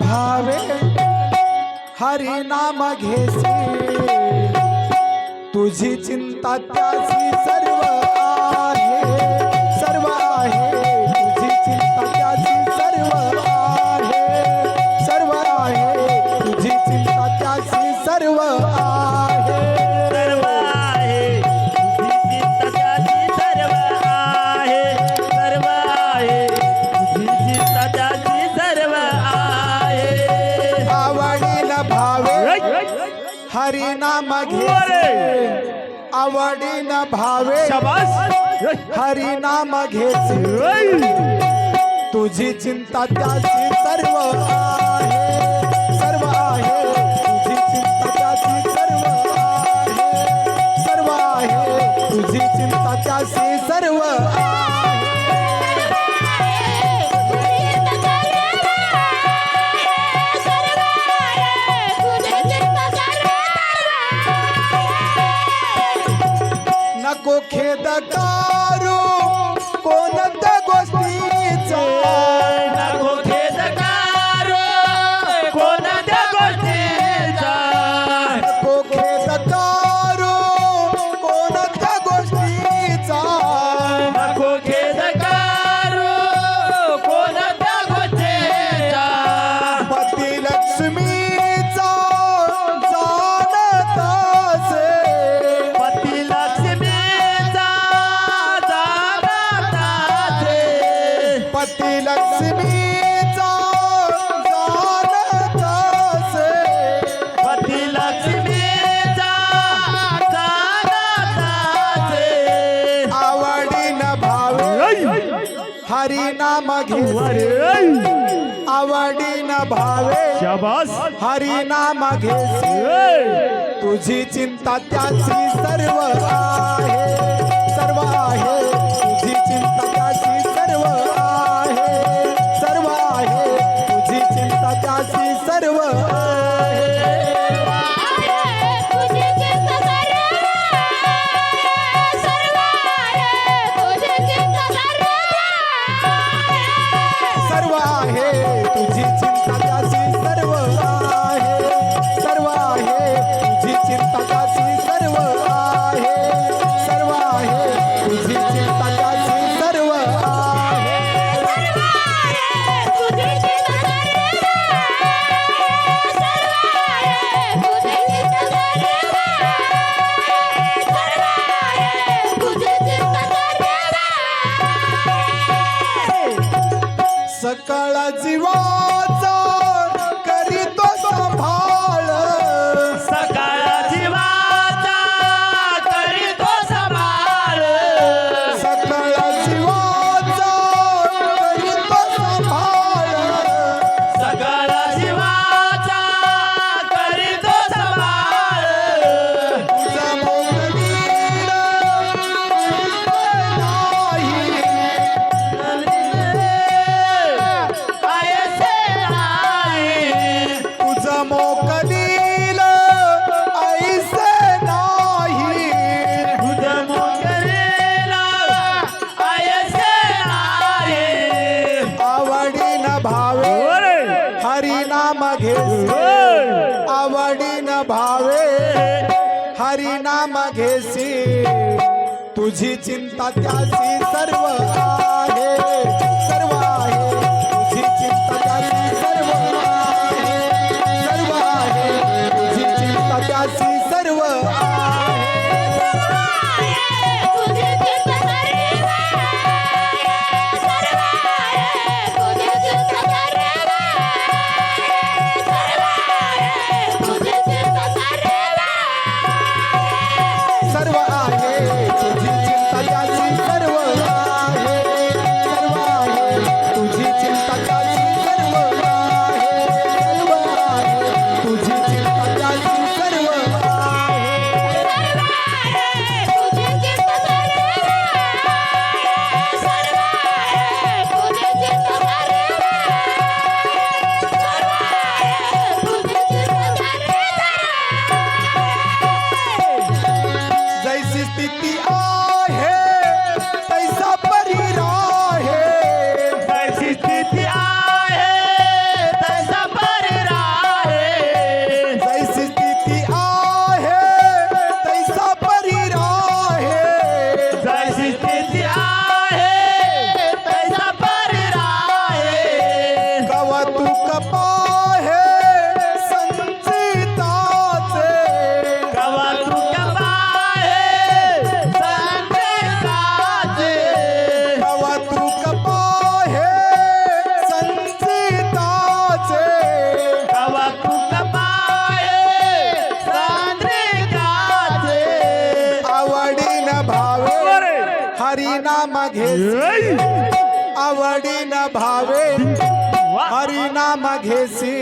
भावे हरी नाम घेसी. तुझी चिंता त्याची सर हरी नाम घेसी आवडीन भावे. शाबास. हरी नाम घेसी तुझी चिंता त्याची सर्व आहे. सर्व आहे. तुझी चिंता त्याची सर्व आहे. सर्व आहे. तुझी चिंता त्याची सर्व आहे. नको खेद कारू कोणत्या गोष्टीचा? नको खेद कारो कोणत्या गोष्टीचा? नको खेद कारू कोणत्या गोष्टीचा? नको खेद कारो कोणत्या गोष्टीचा? पती लक्ष्मीचा हरी नाम घेसे आवडीन भावे. शाबास. हरी नाम घेसे तुझी चिंता त्याची सर्व आहे. सर्व आहे. Nazi roll. घेसी तुझी चिंता त्याची सर्व हरिनाम घेसी आवडीन भावे हरिनाम घेसी.